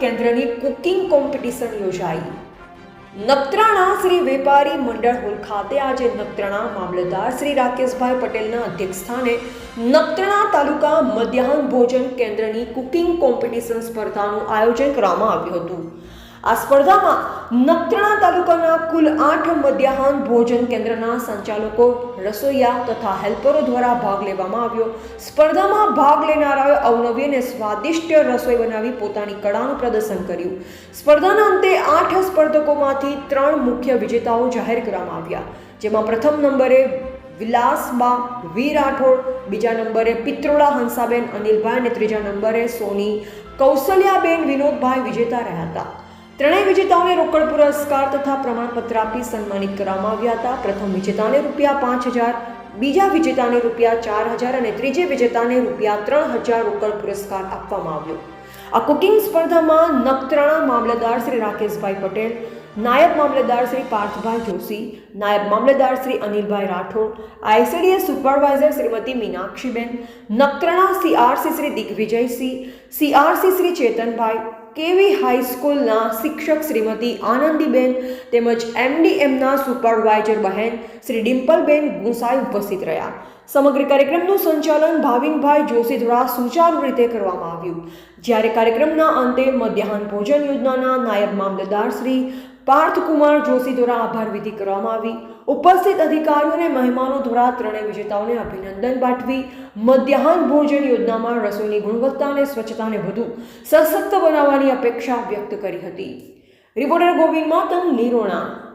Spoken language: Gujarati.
કેન્દ્રની કુકિંગ કોમ્પિટિશન યોજાઈ. નખત્રાણા શ્રી વેપારી મંડળ હોલ ખાતે આજે નખત્રાણા મામલતદાર શ્રી રાકેશભાઈ પટેલના અધ્યક્ષસ્થાને નખત્રાણા તાલુકા મધ્યાહન ભોજન કેન્દ્રની કુકિંગ કોમ્પિટિશન સ્પર્ધાનું આયોજન કરવામાં આવ્યું હતું. આ સ્પર્ધામાં નખત્રાણા તાલુકાના કુલ આઠ મધ્યાહન ભોજન કેન્દ્રના સંચાલકો, રસોઈયા તથા હેલ્પરો દ્વારા ભાગ લેવામાં આવ્યો. સ્પર્ધામાં ભાગ લેનારાઓએ અવનવી અને સ્વાદિષ્ટ રસોઈ બનાવી પોતાની કળાનું પ્રદર્શન કર્યું. સ્પર્ધાના અંતે આઠ સ્પર્ધકોમાંથી ત્રણ મુખ્ય વિજેતાઓ જાહેર કરવામાં આવ્યા. જેમાં પ્રથમ નંબરે વિલાસબા, વી રાઠોડ, બીજા નંબરે પિત્રોળા હંસાબેન, અનિલભાઈ અને ત્રીજા નંબરે સોની કૌશલ્યાબેન વિનોદભાઈ વિજેતા રહ્યા હતા. ત્રણેય વિજેતાઓને રોકડ પુરસ્કાર તથા પ્રમાણપત્ર આપી સન્માનિત કરવામાં આવ્યા હતા. પ્રથમ વિજેતાને રૂપિયા પાંચ હજાર, બીજા વિજેતાને રૂપિયા ચાર હજાર અને ત્રીજે વિજેતાને રૂપિયા ત્રણ હજાર રોકડ પુરસ્કાર આપવામાં આવ્યો. આ કુકિંગ સ્પર્ધામાં નખત્રાણા મામલતદાર શ્રી રાકેશભાઈ પટેલ, નાયબ મામલતદાર શ્રી પાર્થભાઈ જોશી, નાયબ મામલતદાર Shri Anilbhai Rathod, ICDS supervisor Shrimati Meenakshiben, Nakhatrana CRC Shri Digvijaysinh, CRC Shri Chetanbhai, KV હાઈસ્કૂલના શિક્ષક શ્રીમતી આનંદીબેન તેમજ એમડીએમના સુપરવાઇઝર બહેન શ્રી ડિમ્પલબેન ગુંસાઈ ઉપસ્થિત રહ્યા. સમગ્ર કાર્યક્રમનું સંચાલન ભાવિનભાઈ જોશી દ્વારા સુચારુ રીતે કરવામાં આવ્યું. જ્યારે કાર્યક્રમના અંતે મધ્યાહન ભોજન યોજનાના નાયબ મામલતદાર શ્રી પાર્થકુમાર જોશી દ્વારા આભાર વિધિ કરવામાં આવી. ઉપસ્થિત અધિકારીઓ અને મહેમાનો દ્વારા ત્રણેય વિજેતાઓને અભિનંદન પાઠવી. મધ્યાહન ભોજન યોજનામાં રસોઈની ગુણવત્તા અને સ્વચ્છતાને વધુ સશક્ત બનાવવાની અપેક્ષા વ્યક્ત કરી હતી. રિપોર્ટર ગોવિંદ માતંગ, નિરોણા.